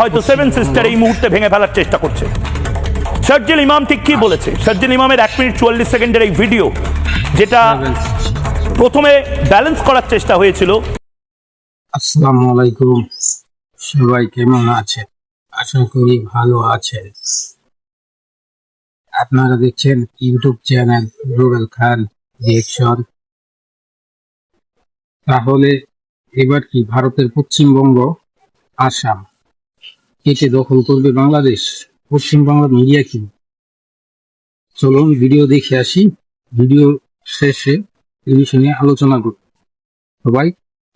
হয়তো seven sister এই মুহূর্তে ভেঙে ফেলার চেষ্টা করছে। শারজিল ইমাম ঠিক কি বলেছে? শারজিল ইমামের এক মিনিট চুয়াল্লিশ সেকেন্ডের এই ভিডিও যেটা প্রথমে ব্যালেন্স করার চেষ্টা হয়েছিল। আসসালামু আলাইকুম। সবাই কেমন আছেন? আশা করি ভালো আছেন। আপনারা দেখছেন YouTube channel Rubel Khan reaction. তাহলে এবার কি ভারতের পশ্চিমবঙ্গ আসাম? কেটে দখল করবে বাংলাদেশ পশ্চিমবাংলা মিডিয়া কি? চলুন ভিডিও দেখে আসি। ভিডিও শেষে এই বিষয় আলোচনা করব সবাই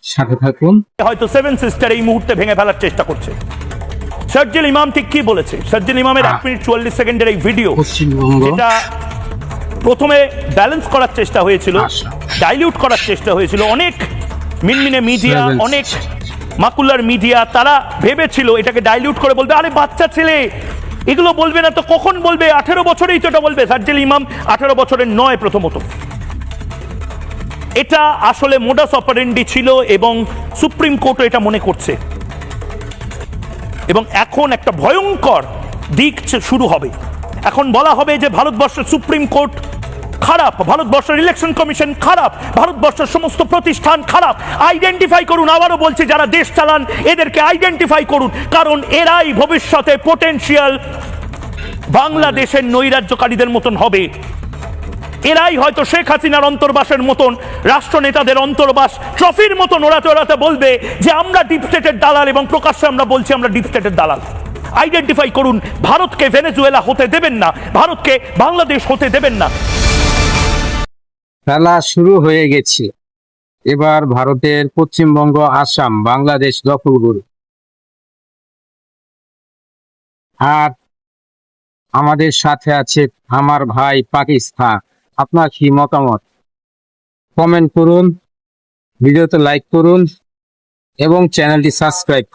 সাথে থাকুন। হয়তো সেভেন সিস্টার এই মুহূর্তে ভেঙে ফেলার চেষ্টা করছে। শারজিল ইমাম ঠিক কি বলেছে? শারজিল ইমামের এক। মিনিট চুয়াল্লিশ সেকেন্ডের এই ভিডিও যেটা প্রথমে ব্যালেন্স করার চেষ্টা হয়েছিল আচ্ছা। ডাইলিউট করার চেষ্টা হয়েছিল। অনেক মিনমিনে মিডিয়া অনেক মাকুলার মিডিয়া, তারা ভেবেছিল এটাকে ডাইলিউট করে বলবে, আরে বাচ্চা ছেলে, এগুলো বলবে না তো, কখন বলবে? আঠেরো বছরেই তো এটা বলবে। সার্জেল ইমাম, আঠেরো বছরের নয় প্রথমত। এটা আসলে মোডাস অপারেন্ডি ছিল এবং সুপ্রিম কোর্টও এটা মনে করছে। এবং এখন একটা ভয়ঙ্কর দিক শুরু হবে। এখন বলা হবে যে, ভারতবর্ষের সুপ্রিম কোর্ট খারাপ। ভারতবর্ষের ইলেকশন কমিশন খারাপ। ভারতবর্ষের সমস্ত প্রতিষ্ঠান খারাপ। আইডেন্টিফাই করুন। আবারও বলছে, যারা দেশ চালান, এদেরকে আইডেন্টিফাই করুন। কারণ এরাই ভবিষ্যতে পোটেনশিয়াল বাংলাদেশের নৈরাজ্যকারীদের মতন হবে। এরাই হয়তো শেখ হাসিনার অন্তর্বাসের মতন, রাষ্ট্রনেতাদের অন্তর্বাস ট্রফির মতন ওড়াতে ওড়াতে বলবে যে, আমরা ডিপ স্টেটের দালাল এবং প্রকাশ্যে আমরা বলছি, আমরা ডিপ স্টেটের দালাল। আইডেন্টিফাই করুন। ভারতকে ভেনেজুয়েলা হতে দেবেন না। ভারতকে বাংলাদেশ হতে দেবেন না। খেলা শুরু হয়ে গেছে। এবার ভারতের পশ্চিমবঙ্গ, আসাম, বাংলাদেশ দখল করবে আর আমাদের সাথে আছে আমার ভাই পাকিস্তান। আপনার কি মতামত? কমেন্ট করুন, ভিডিওতে লাইক করুন এবং চ্যানেলটি সাবস্ক্রাইব করুন।